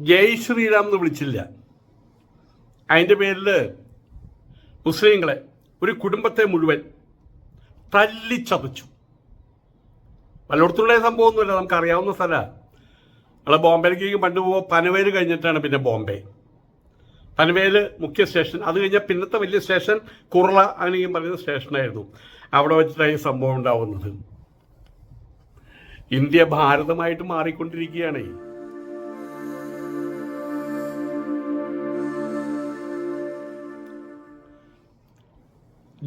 ജയ് ശ്രീറാം എന്ന് വിളിച്ചില്ല. അതിന്റെ പേരിൽ മുസ്ലിങ്ങളെ ഒരു കുടുംബത്തെ മുഴുവൻ തല്ലിച്ചതച്ചു. പലയിടത്തുള്ള സംഭവമൊന്നുമില്ല നമുക്കറിയാവുന്ന സ്ഥലമാണ് നമ്മളെ ബോംബെയിലേക്ക് പണ്ട് പോകുമ്പോൾ പനവേൽ കഴിഞ്ഞിട്ടാണ് പിന്നെ ബോംബെ. പനവേൽ മുഖ്യ സ്റ്റേഷൻ അത് കഴിഞ്ഞാൽ പിന്നത്തെ വലിയ സ്റ്റേഷൻ കുർള അങ്ങനെയും പറയുന്ന സ്റ്റേഷനായിരുന്നു. അവിടെ വെച്ചിട്ടാണ് ഈ സംഭവം ഉണ്ടാവുന്നത്. ഇന്ത്യ ഭാരതമായിട്ട് മാറിക്കൊണ്ടിരിക്കുകയാണ്.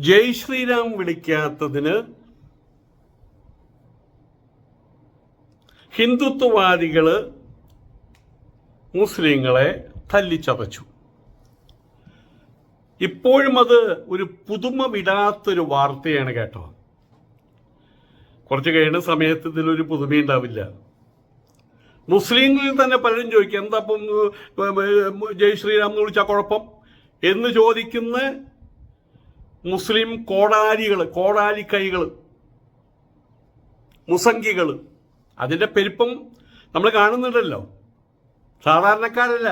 ജയ് ശ്രീരാം വിളിക്കാത്തതിന് ഹിന്ദുത്വവാദികൾ മുസ്ലിങ്ങളെ തല്ലിച്ചതച്ചു. ഇപ്പോഴും അത് ഒരു പുതുമ വിടാത്തൊരു വാർത്തയാണ് കേട്ടോ. കുറച്ച് കഴിയുന്ന സമയത്ത് ഇതിലൊരു പുതുമയുണ്ടാവില്ല മുസ്ലിങ്ങളിൽ തന്നെ പലരും ചോദിക്കും എന്താ ഇപ്പം ജയ് ശ്രീരാം എന്ന് വിളിച്ചാൽ കുഴപ്പം? എന്ന് ചോദിക്കുന്ന മുസ്ലിം കോടാലികൾ കോടാലിക്കൈകൾ മുസംഗികൾ അതിന്റെ പെരുപ്പം നമ്മൾ കാണുന്നുണ്ടല്ലോ. സാധാരണക്കാരല്ല.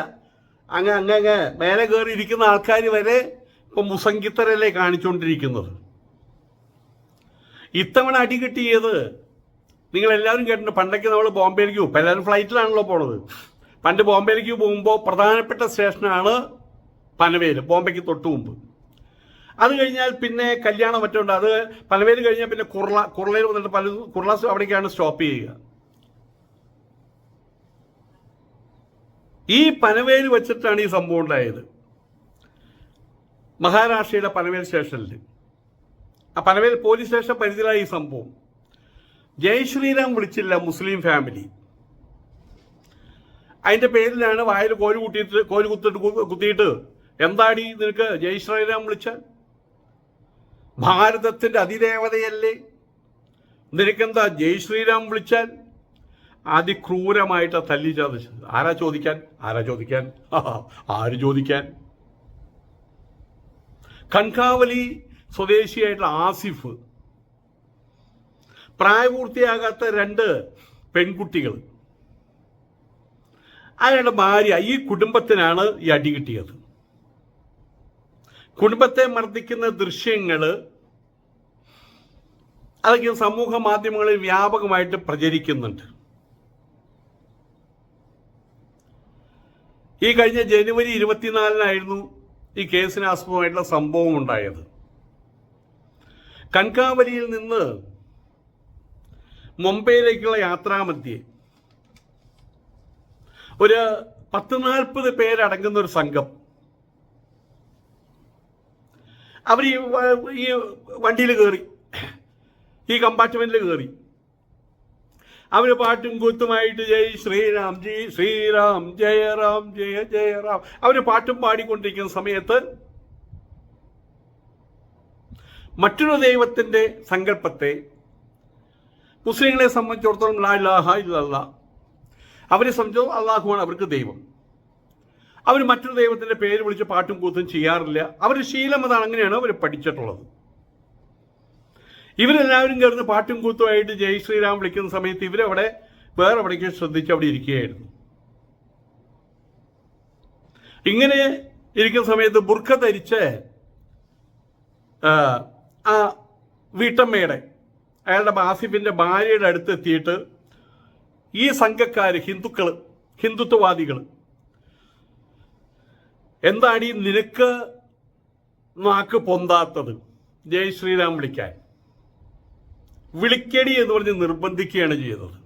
അങ്ങ് അങ്ങ് മേലെ കയറിയിരിക്കുന്ന ആൾക്കാർ വരെ ഇപ്പം മുസംഗിത്തരല്ലേ കാണിച്ചുകൊണ്ടിരിക്കുന്നത് ഇത്തവണ അടി കിട്ടിയത് നിങ്ങളെല്ലാവരും കേട്ടിട്ടുണ്ട്. പണ്ടൊക്കെ നമ്മൾ ബോംബെയിലേക്ക് പോകും എല്ലാവരും ഫ്ലൈറ്റിലാണല്ലോ പോണത്. പണ്ട് ബോംബെയിലേക്ക് പോകുമ്പോൾ പ്രധാനപ്പെട്ട സ്റ്റേഷനാണ് പനവേൽ ബോംബെക്ക് തൊട്ട് മുമ്പ് അത് കഴിഞ്ഞാൽ പിന്നെ കല്യാണം മറ്റുണ്ട്. അത് പനവേൽ കഴിഞ്ഞാൽ പിന്നെ കുർള കുർളയിൽ വന്നിട്ട് പല കുർള അവിടേക്കാണ് സ്റ്റോപ്പ് ചെയ്യുക. ഈ പനവേൽ വെച്ചിട്ടാണ് ഈ സംഭവം ഉണ്ടായത്. മഹാരാഷ്ട്രയുടെ പനവേൽ സ്റ്റേഷനിൽ ആ പനവേൽ പോലീസ് സ്റ്റേഷൻ പരിധിയിലായി ഈ സംഭവം. ജയശ്രീരാം വിളിച്ചില്ല മുസ്ലിം ഫാമിലി. അതിന്റെ പേരിലാണ് വായിൽ കോൽ കുത്തിയിട്ട് കോൽ കുത്തിട്ട് കുത്തിയിട്ട് എന്താടി നിനക്ക് ജയ് ശ്രീറാം വിളിച്ചാൽ ഭാരതത്തിന്റെ അതിദേവതയല്ലേ? നിനക്കെന്താ ജയ് ശ്രീരാം വിളിച്ചാൽ? അതിക്രൂരമായിട്ട് തല്ലി ചതച്ചത് ആരാ ചോദിക്കാൻ? ആരാ ചോദിക്കാൻ? ആര് ചോദിക്കാൻ? കൺകാവലി സ്വദേശിയായിട്ടുള്ള ആസിഫ്. പ്രായപൂർത്തിയാകാത്ത രണ്ട് പെൺകുട്ടികൾ അയാളുടെ ഭാര്യ ഈ കുടുംബത്തിനാണ് ഈ അടി കിട്ടിയത്. കുടുംബത്തെ മർദ്ദിക്കുന്ന ദൃശ്യങ്ങൾ അതൊക്കെ സമൂഹ മാധ്യമങ്ങളിൽ വ്യാപകമായിട്ട് പ്രചരിക്കുന്നുണ്ട്. ഈ കഴിഞ്ഞ ജനുവരി ഇരുപത്തിനാലിനായിരുന്നു ഈ കേസിന് ആസ്പദമായിട്ടുള്ള സംഭവം ഉണ്ടായത്. കൺകാവലിയിൽ നിന്ന് മുംബൈയിലേക്കുള്ള യാത്രാമധ്യേ ഒരു പത്ത് നാൽപ്പത് പേരടങ്ങുന്ന ഒരു സംഘം അവർ ഈ ഈ വണ്ടിയിൽ കയറി. ഈ കമ്പാർട്ട്മെന്റിൽ കയറി. അവർ പാട്ടും കൂത്തുമായിട്ട് ജയ് ശ്രീരാം ജയ് ശ്രീരാം ജയറാം ജയ ജയറാം അവർ പാട്ടും പാടിക്കൊണ്ടിരിക്കുന്ന സമയത്ത് മറ്റൊരു ദൈവത്തിന്റെ സങ്കല്പത്തെ മുസ്ലിങ്ങളെ സംബന്ധിച്ചിടത്തോളം ലാ ഇലാഹ ഇല്ലല്ലാ. അവരെ സംബന്ധിച്ചോ അള്ളാഹുവാണ് അവർക്ക് ദൈവം. അവർ മറ്റൊരു ദൈവത്തിന്റെ പേര് വിളിച്ച് പാട്ടും കൂത്തും ചെയ്യാറില്ല. അവർ ശീലം അതാണ് അങ്ങനെയാണ് അവർ പഠിച്ചിട്ടുള്ളത്. ഇവരെല്ലാവരും കയറുന്ന പാട്ടും കൂത്തുമായിട്ട് ജയ് ശ്രീരാം വിളിക്കുന്ന സമയത്ത് ഇവരവിടെ വേറെ എവിടേക്ക് ശ്രദ്ധിച്ച് അവിടെ ഇരിക്കുകയായിരുന്നു. ഇങ്ങനെ ഇരിക്കുന്ന സമയത്ത് ബുർഖ ധരിച്ച് ആ, വീട്ടമ്മയുടെ അയാളുടെ ആസിഫിന്റെ ഭാര്യയുടെ അടുത്ത് എത്തിയിട്ട് ഈ സംഘക്കാർ ഹിന്ദുക്കൾ ഹിന്ദുത്വവാദികൾ എന്താണ് ഈ നിനക്ക് നാക്ക് പൊന്താത്തത്? ജയ് ശ്രീരാം വിളിക്കാൻ. വിളിക്കടി എന്ന് പറഞ്ഞ് നിർബന്ധിക്കുകയാണ് ചെയ്തത്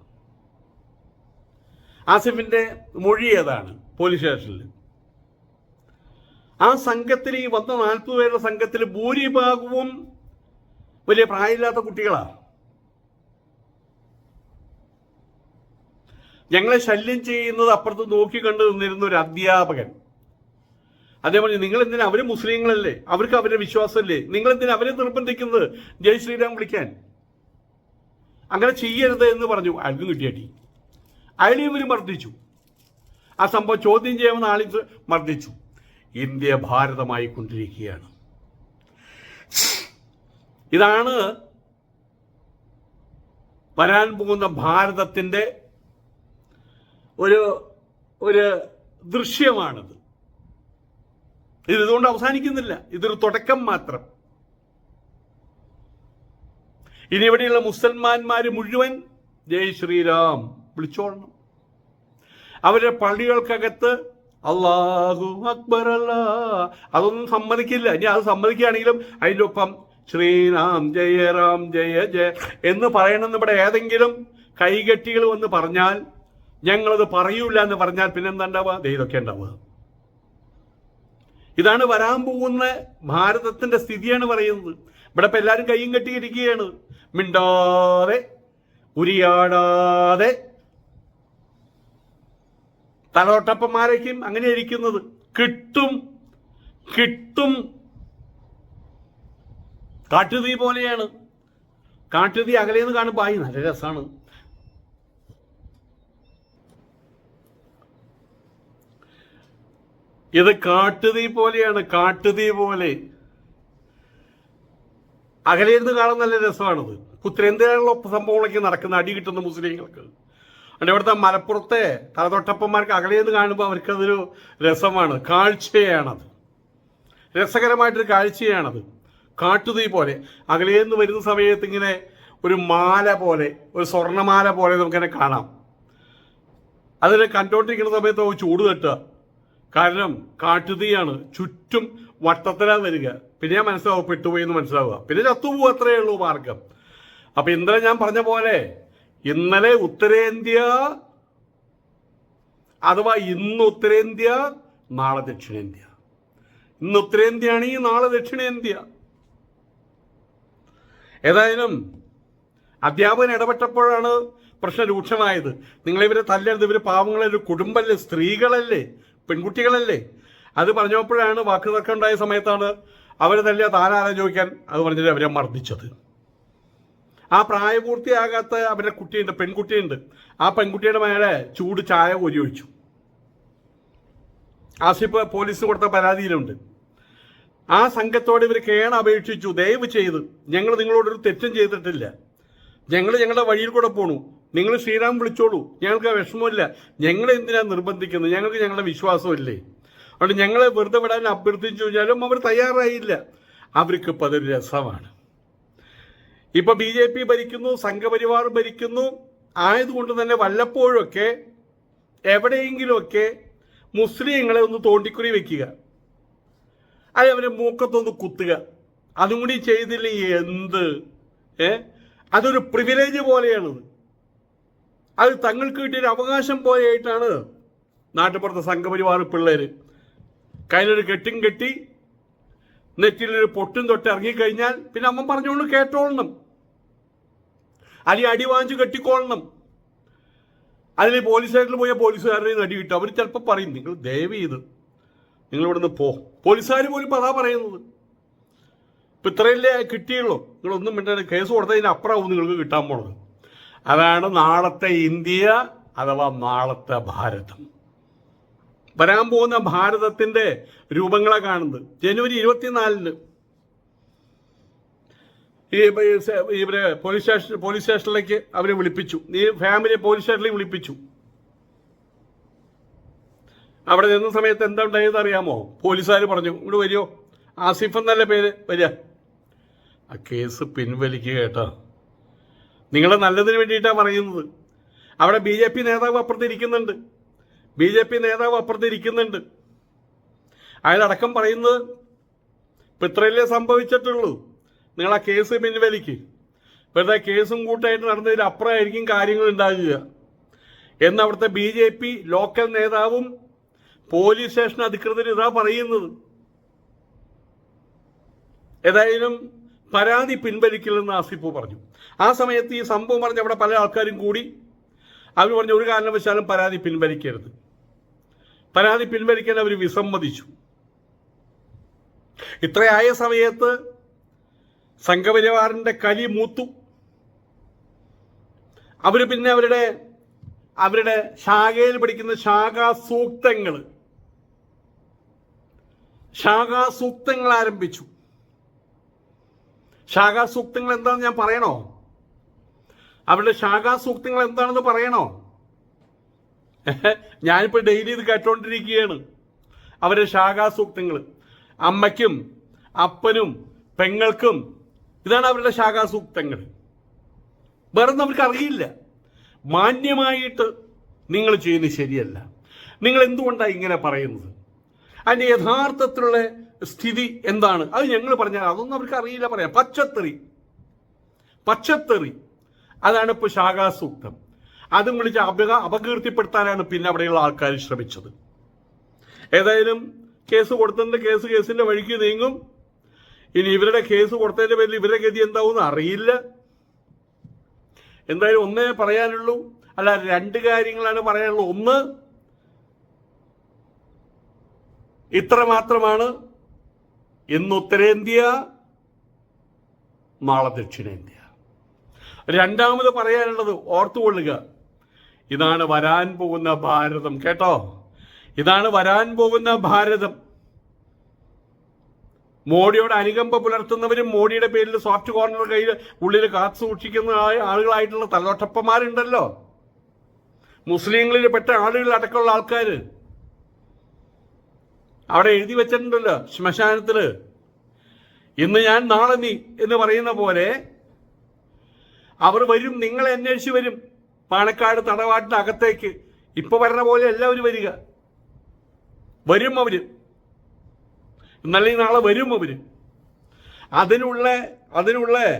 ആസിഫിന്റെ മൊഴി ഏതാണ് പോലീസ് സ്റ്റേഷനിൽ? ആ സംഘത്തിൽ ഈ വന്ന നാൽപ്പത് പേരുടെ സംഘത്തിൽ ഭൂരിഭാഗവും വലിയ പ്രായമില്ലാത്ത കുട്ടികളാണ് ഞങ്ങളെ ശല്യം ചെയ്യുന്നത് അപ്പുറത്ത് നോക്കി കണ്ടു നിന്നിരുന്ന ഒരു അധ്യാപകൻ. അതേപോലെ നിങ്ങൾ എന്തിനാ അവർ മുസ്ലിങ്ങളല്ലേ. അവർക്ക് അവരുടെ വിശ്വാസമല്ലേ. നിങ്ങൾ എന്തിനാ അവരെ നിർബന്ധിക്കുന്നത്? ജയ് ശ്രീരാം വിളിക്കാൻ. അങ്ങനെ ചെയ്യരുത് എന്ന് പറഞ്ഞു. അയാൾക്കും കിട്ടിയാട്ടി അയാളെ ഇവർ മർദ്ദിച്ചു. ആ സംഭവം ചോദ്യം ചെയ്യാമെന്ന് ആളി മർദ്ദിച്ചു. ഇന്ത്യ ഭാരതമായി കൊണ്ടിരിക്കുകയാണ്. ഇതാണ് വരാൻ പോകുന്ന ഭാരതത്തിന്റെ ഒരു ഒരു ദൃശ്യമാണിത്. ഇത് ഇതുകൊണ്ട് അവസാനിക്കുന്നില്ല. ഇതൊരു തുടക്കം മാത്രം. ഇനി ഇവിടെയുള്ള മുസൽമാന്മാർ മുഴുവൻ ജയ് ശ്രീരാം വിളിച്ചോളണം. അവരുടെ പള്ളികൾക്കകത്ത് അള്ളാഹു അക്ബർ അല്ലാ. അതൊന്നും സമ്മതിക്കില്ല. ഇനി അത് സമ്മതിക്കുകയാണെങ്കിലും അതിന്റെ ഒപ്പം ശ്രീരാം ജയ റാം ജയ ജയ എന്ന് പറയണമെന്ന് ഇവിടെ ഏതെങ്കിലും കൈകെട്ടികൾ വന്ന് പറഞ്ഞാൽ ഞങ്ങളത് പറയൂല എന്ന് പറഞ്ഞാൽ പിന്നെന്താ ഉണ്ടാവുക? ഇതൊക്കെ ഉണ്ടാവുക. ഇതാണ് വരാൻ പോകുന്ന ഭാരതത്തിന്റെ സ്ഥിതിയാണ് പറയുന്നത്. ഇവിടെ ഇപ്പൊ എല്ലാവരും കയ്യും കെട്ടിയിരിക്കുകയാണ്. മിണ്ടാതെ ഉരിയാടാതെ തലോട്ടപ്പന്മാരേക്കും അങ്ങനെ ഇരിക്കുന്നത് കിട്ടും കിട്ടും. കാട്ടുതീ പോലെയാണ്. കാട്ടുതീ അകലേന്ന് കാണുമ്പോൾ ആയി നല്ല രസമാണ് ഇത് കാട്ടുതീ പോലെയാണ് കാട്ടുതീ പോലെ. അകലേന്ന് കാണാൻ നല്ല രസമാണിത്. ഉത്തരേന്ത്യയിലുള്ള സംഭവങ്ങളൊക്കെ നടക്കുന്ന അടി കിട്ടുന്ന മുസ്ലിങ്ങൾക്ക്. അതുകൊണ്ട് ഇവിടുത്തെ മലപ്പുറത്തെ തലതൊട്ടപ്പന്മാർക്ക് അകലേന്ന് കാണുമ്പോൾ അവർക്കതൊരു രസമാണ്. കാഴ്ചയാണത്. രസകരമായിട്ടൊരു കാഴ്ചയാണത്. കാട്ടുതീ പോലെ. അകലേന്ന് വരുന്ന സമയത്ത് ഇങ്ങനെ ഒരു മാല പോലെ ഒരു സ്വർണമാല പോലെ നമുക്കിങ്ങനെ കാണാം. അതിനെ കണ്ടോണ്ടിരിക്കുന്ന സമയത്ത് ചൂട് തട്ടുക. കാരണം കാട്ടുതീയാണ് ചുറ്റും വട്ടത്തിലാ വരിക. പിന്നെ ഞാൻ മനസ്സിലാവും പെട്ടുപോയി എന്ന് മനസ്സിലാവുക. പിന്നെ ചത്തുപോകും അത്രയേ ഉള്ളൂ മാർഗം. അപ്പൊ ഇന്നലെ ഞാൻ പറഞ്ഞ പോലെ ഇന്നലെ ഉത്തരേന്ത്യ അഥവാ ഇന്ന് ഉത്തരേന്ത്യ നാളെ ദക്ഷിണേന്ത്യ. ഇന്ന് ഉത്തരേന്ത്യയാണെങ്കിൽ നാളെ ദക്ഷിണേന്ത്യ. ഏതായാലും അധ്യാപകൻ ഇടപെട്ടപ്പോഴാണ് പ്രശ്നം രൂക്ഷമായത്. നിങ്ങളിവരെ തല്ലരുത്. ഇവർ പാവങ്ങളല്ലേ കുടുംബല്ലേ സ്ത്രീകളല്ലേ. പെൺകുട്ടികളല്ലേ? അത് പറഞ്ഞപ്പോഴാണ് വാക്ക് തർക്കം ഉണ്ടായ സമയത്താണ് തല്ലിയ താനാരാ ചോദിക്കാൻ അത് പറഞ്ഞിട്ട് അവരെ മർദ്ദിച്ചത്. ആ പ്രായപൂർത്തിയാകാത്ത അവരുടെ കുട്ടിയുണ്ട് പെൺകുട്ടിയുണ്ട്. ആ പെൺകുട്ടിയുടെ മേലെ ചൂട് ചായ കോരി ഒഴിച്ചു. ആസിഫ് പോലീസ് കൊടുത്ത പരാതിയിലുണ്ട്. ആ സംഘത്തോട് ഇവർ കേണ അപേക്ഷിച്ചു ദയവ് ചെയ്ത് ഞങ്ങൾ നിങ്ങളോടൊരു തെറ്റും ചെയ്തിട്ടില്ല. ഞങ്ങൾ ഞങ്ങളുടെ വഴിയിൽ കൂടെ പോണു. നിങ്ങൾ ശ്രീരാം വിളിച്ചോളൂ. ഞങ്ങൾക്ക് വിഷമമില്ല. ഞങ്ങൾ എന്തിനാണ് നിർബന്ധിക്കുന്നത്? ഞങ്ങൾക്ക് ഞങ്ങളുടെ വിശ്വാസമില്ലേ? അതുകൊണ്ട് ഞങ്ങളെ വെറുതെ വിടാൻ അഭ്യർത്ഥിച്ചു കഴിഞ്ഞാലും അവർ തയ്യാറായില്ല. അവർക്ക് അതൊരു രസമാണ്. ഇപ്പൊ ബി ജെ പി ഭരിക്കുന്നു സംഘപരിവാർ ഭരിക്കുന്നു. ആയതുകൊണ്ട് തന്നെ വല്ലപ്പോഴൊക്കെ എവിടെയെങ്കിലുമൊക്കെ മുസ്ലിങ്ങളെ ഒന്ന് തോണ്ടിക്കുറി വെക്കുക. അത് അവരെ മൂക്കത്തൊന്ന് കുത്തുക. അതും കൂടി ചെയ്തില്ല എന്ത്? ഏ? അതൊരു പ്രിവിലേജ് പോലെയാണത്. അത് തങ്ങൾക്ക് കിട്ടിയൊരു അവകാശം പോലെയായിട്ടാണ് നാട്ടുപുറത്തെ സംഘപരിവാർ പിള്ളേർ കയ്യിലൊരു കെട്ടും കെട്ടി നെറ്റിലൊരു പൊട്ടും തൊട്ട് ഇറങ്ങിക്കഴിഞ്ഞാൽ പിന്നെ അമ്മ പറഞ്ഞുകൊണ്ട് കേട്ടോളണം. അല്ലെങ്കിൽ അടി വാങ്ങിച്ച് കെട്ടിക്കോളണം. അതിൽ പോലീസ് സ്റ്റേഷനിൽ പോയ പോലീസുകാരുടെ അടി കിട്ടും. അവർ ചിലപ്പോൾ പറയും നിങ്ങൾ ദയവ് ചെയ്ത് നിങ്ങൾ ഇവിടുന്ന് പോ. പോലീസുകാർ പോലും അതാ പറയുന്നത്. ഇപ്പം ഇത്രയല്ലേ കിട്ടിയുള്ളൂ. നിങ്ങളൊന്നും മിണ്ടാൻ കേസ് കൊടുത്തതിന് അപ്പുറമാവും നിങ്ങൾക്ക് കിട്ടാൻ പോണത്. അതാണ് നാളത്തെ ഇന്ത്യ അഥവാ നാളത്തെ ഭാരതം. വരാൻ പോകുന്ന ഭാരതത്തിന്റെ രൂപങ്ങളെ കാണുന്നത്. ജനുവരി ഇരുപത്തിനാലിന് ഈ ഇവരെ പോലീസ് സ്റ്റേഷൻ പോലീസ് സ്റ്റേഷനിലേക്ക് അവരെ വിളിപ്പിച്ചു. ഈ ഫാമിലി പോലീസ് സ്റ്റേഷനിലേക്ക് വിളിപ്പിച്ചു. അവിടെ നിന്ന സമയത്ത് എന്താ ഉണ്ടായത് അറിയാമോ? പോലീസുകാർ പറഞ്ഞു ഇങ്ങോട്ട് വരുമോ ആസിഫ് എന്നല്ല പേര്? വരിക ആ കേസ് പിൻവലിക്കുക കേട്ടോ. നിങ്ങളെ നല്ലതിന് വേണ്ടിയിട്ടാണ് പറയുന്നത്. അവിടെ ബി ജെ പി നേതാവ് അപ്പുറത്തിരിക്കുന്നുണ്ട് ബി ജെ പി നേതാവ് അപ്പുറത്തിരിക്കുന്നുണ്ട് അയാളടക്കം പറയുന്നത് ഇപ്പം ഇത്രയല്ലേ സംഭവിച്ചിട്ടുള്ളൂ. നിങ്ങൾ ആ കേസ് പിൻവലിക്ക്. വെറുതെ കേസും കൂട്ടായിട്ട് നടന്നതിൽ അപ്പുറമായിരിക്കും കാര്യങ്ങൾ ഉണ്ടാകുക. എന്ന് അവിടുത്തെ ബി ജെ പി ലോക്കൽ നേതാവും പോലീസ് സ്റ്റേഷൻ അധികൃതരും ഇതാ പറയുന്നത്. ഏതായാലും പരാതി പിൻവലിക്കില്ലെന്ന് ആസിഫ് പറഞ്ഞു. ആ സമയത്ത് ഈ സംഭവം പറഞ്ഞ അവിടെ പല ആൾക്കാരും കൂടി അവർ പറഞ്ഞു ഒരു കാരണവശാലും പരാതി പിൻവലിക്കരുത്. പരാതി പിൻവലിക്കാൻ അവർ വിസമ്മതിച്ചു. ഇത്രയായ സമയത്ത് സംഘപരിവാറിന്റെ കലി മൂത്തു. അവർ പിന്നെ അവരുടെ അവരുടെ ശാഖയിൽ പഠിക്കുന്ന ശാഖാസൂക്തങ്ങൾ ശാഖാസൂക്തങ്ങൾ ആരംഭിച്ചു. ശാഖാസൂക്തങ്ങൾ എന്താണെന്ന് ഞാൻ പറയണോ? അവരുടെ ശാഖാസൂക്തങ്ങൾ എന്താണെന്ന് പറയണോ ഞാനിപ്പോൾ ഡെയിലി ഇത് കേട്ടോണ്ടിരിക്കുകയാണ്. അവരുടെ ശാഖാസൂക്തങ്ങൾ അമ്മയ്ക്കും അപ്പനും പെങ്ങൾക്കും ഇതാണ് അവരുടെ ശാഖാസൂക്തങ്ങൾ. വേറെ അവർക്ക് അറിയില്ല. മാന്യമായിട്ട് നിങ്ങൾ ചെയ്യുന്നത് ശരിയല്ല. നിങ്ങൾ എന്തുകൊണ്ടാണ് ഇങ്ങനെ പറയുന്നത്? അതിന്റെ യഥാർത്ഥത്തിലുള്ള സ്ഥിതി എന്താണ്? അത് ഞങ്ങൾ പറഞ്ഞാൽ അതൊന്നും അവർക്ക് അറിയില്ല പറയാം. പച്ചത്തെറി. പച്ചത്തെറി. അതാണ് ഇപ്പോൾ ശാഖാസൂക്തം അതും വിളിച്ച് അപക അപകീർത്തിപ്പെടുത്താനാണ് പിന്നെ അവിടെയുള്ള ആൾക്കാർ ശ്രമിച്ചത്. ഏതായാലും കേസ് കൊടുത്തതിന്റെ കേസ് കേസിന്റെ വഴിക്ക് നീങ്ങും. ഇനി ഇവരുടെ കേസ് കൊടുത്തതിന്റെ പേരിൽ ഇവരുടെ ഗതി എന്താവും അറിയില്ല. എന്തായാലും ഒന്നേ പറയാനുള്ളൂ. അല്ല രണ്ട് കാര്യങ്ങളാണ് പറയാനുള്ളൂ ഒന്ന് ഇത്ര മാത്രമാണ് ഇന്ന് ഉത്തരേന്ത്യ നാളെ ദക്ഷിണേന്ത്യ. രണ്ടാമത് പറയാനുള്ളത് ഓർത്തുകൊള്ളുക. ഇതാണ് വരാൻ പോകുന്ന ഭാരതം. കേട്ടോ? ഇതാണ് വരാൻ പോകുന്ന ഭാരതം. മോഡിയോട് അനുകമ്പ പുലർത്തുന്നവരും മോഡിയുടെ പേരിൽ സോഫ്റ്റ് കോർണർ കയ്യിൽ ഉള്ളിൽ കാത്തു സൂക്ഷിക്കുന്ന ആളുകളായിട്ടുള്ള തലോട്ടപ്പന്മാരുണ്ടല്ലോ. മുസ്ലിങ്ങളിൽ പെട്ട ആളുകൾ അടക്കമുള്ള ആൾക്കാർ അവിടെ എഴുതി വെച്ചിട്ടുണ്ടല്ലോ ശ്മശാനത്തിൽ. ഇന്ന് ഞാൻ നാളെ നീ എന്ന് പറയുന്ന പോലെ അവർ വരും നിങ്ങളെ അന്വേഷിച്ച് വരും. പാണക്കാട് തടവാട്ടിനകത്തേക്ക് ഇപ്പൊ വരണ പോലെ എല്ലാവരും വരിക. വരും അവർ. എന്നല്ലെങ്കിൽ നാളെ വരും അവർ. അതിനുള്ള അതിനുള്ള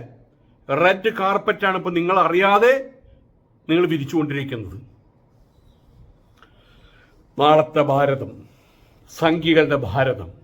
റെഡ് കാർപ്പറ്റാണ് ഇപ്പൊ നിങ്ങൾ അറിയാതെ നിങ്ങൾ വിരിച്ചുകൊണ്ടിരിക്കുന്നത്. നാളത്തെ ഭാരതം. സംഘികളുടെ ഭാരതം.